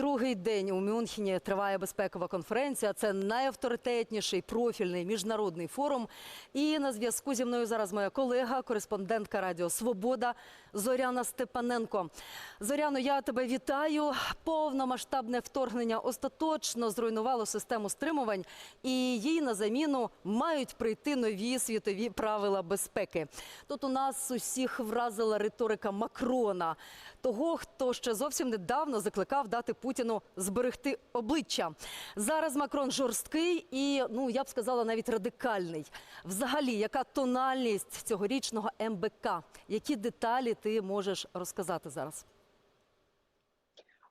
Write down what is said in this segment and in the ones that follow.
другий день у Мюнхені триває безпекова конференція. Це найавторитетніший профільний міжнародний форум. І на зв'язку зі мною зараз моя колега, кореспондентка Радіо Свобода Зоряна Степаненко. Зоряно, я тебе вітаю. Повномасштабне вторгнення остаточно зруйнувало систему стримувань, і їй на заміну мають прийти нові світові правила безпеки. Тут у нас усіх вразила риторика Макрона, того, хто ще зовсім недавно закликав дати Путіну зберегти обличчя. Зараз Макрон жорсткий і, ну я б сказала, навіть радикальний. Взагалі, яка тональність цьогорічного МБК? Які деталі ти можеш розказати зараз?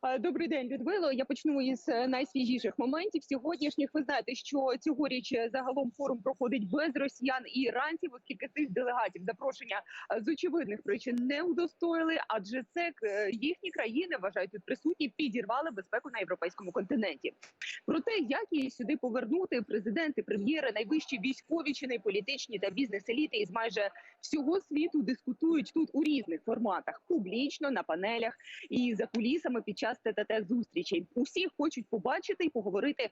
Е, Добрий день, Людмило. Я почну із е, найсвіжіших моментів сьогоднішніх. Ви знаєте, що цьогоріч е, загалом форум проходить без росіян і іранців, оскільки цих делегатів запрошення з очевидних причин не удостоїли, адже це їхні країни вважають тут присутні, підірвали безпеку на європейському континенті. Про те, як її сюди повернути, президенти, прем'єри, найвищі військові чини, політичні та бізнес-еліти із майже всього світу дискутують тут у різних форматах публічно на панелях і за кулісами під час тет зустрічей. Усі хочуть побачити і поговорити е,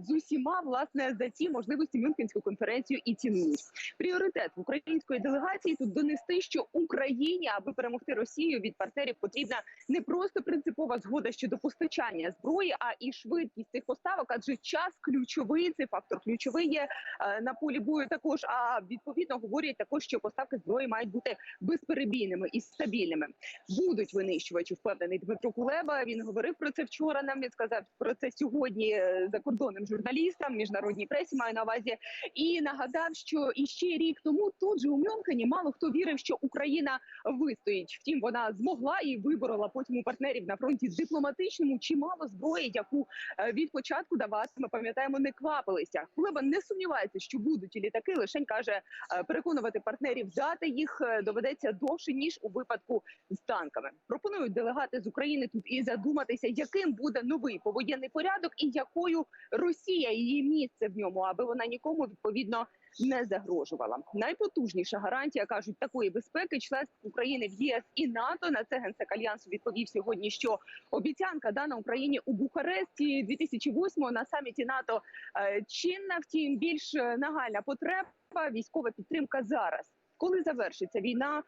з усіма власне за ці можливості Мюнхенську конференцію і цінують. Пріоритет української делегації тут донести, що Україні, аби перемогти Росію від партнерів, потрібна не просто принципова згода щодо постачання зброї, а і швидкість цих поставок. Адже час ключовий, цей фактор ключовий є е, на полі бою. Також а відповідно говорять також, що поставки зброї мають бути безперебійними і стабільними. Будуть винищувачі, впевнений Дмитро Кулеба. Він говорив про це вчора. Нам він сказав про це сьогодні е, закордонним журналістам, міжнародній пресі маю на увазі, і нагадав, що іще рік тому тут же у Мюнхені мало хто вірив, що Україна вистоїть. Втім, вона змогла і виборола потім у партнерів на фронті дипломатичному чимало зброї, яку е, від початку давати ми пам'ятаємо, не квапилися. Кулеба не сумнівається, що будуть і літаки. Лишень каже, е, переконувати партнерів дати їх доведеться довше ніж у випадку з танками. Пропонують делегати з України тут і задуматися, яким буде новий повоєнний порядок і якою Росія її місце в ньому, аби вона нікому відповідно. Не загрожувала найпотужніша гарантія кажуть такої безпеки членство України в ЄС і НАТО. На це генсек альянсу відповів сьогодні. Що обіцянка дана Україні у Бухаресті 2008-го на саміті НАТО е, чинна, втім більш е, нагальна потреба військова підтримка зараз. Коли завершиться війна,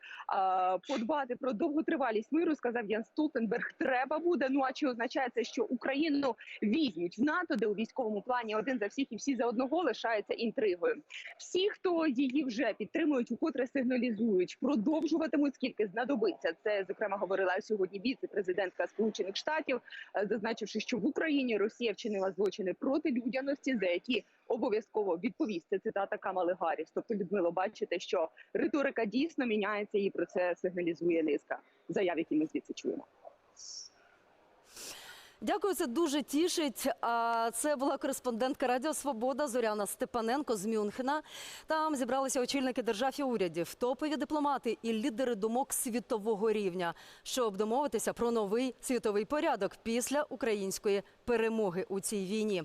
подбати про довготривалість миру, сказав Ян Столтенберг, треба буде. Ну а чи означає це, що Україну візьмуть в НАТО, де у військовому плані один за всіх і всі за одного лишається інтригою. Всі, хто її вже підтримують, укотре сигналізують, продовжуватимуть скільки знадобиться. Це зокрема говорила сьогодні віце-президентка Сполучених Штатів, е, зазначивши, що в Україні Росія вчинила злочини проти людяності, за які обов'язково відповість. Цитата Камали Гарріс. Тобто, Людмило, бачите, що риторика дійсно міняється, і про це сигналізує низка заяв, які ми звідси чуємо. Дякую, це дуже тішить. Це була кореспондентка Радіо Свобода Зоряна Степаненко з Мюнхена. Там зібралися очільники держав і урядів, топові дипломати і лідери думок світового рівня, щоб домовитися про новий світовий порядок після української перемоги у цій війні.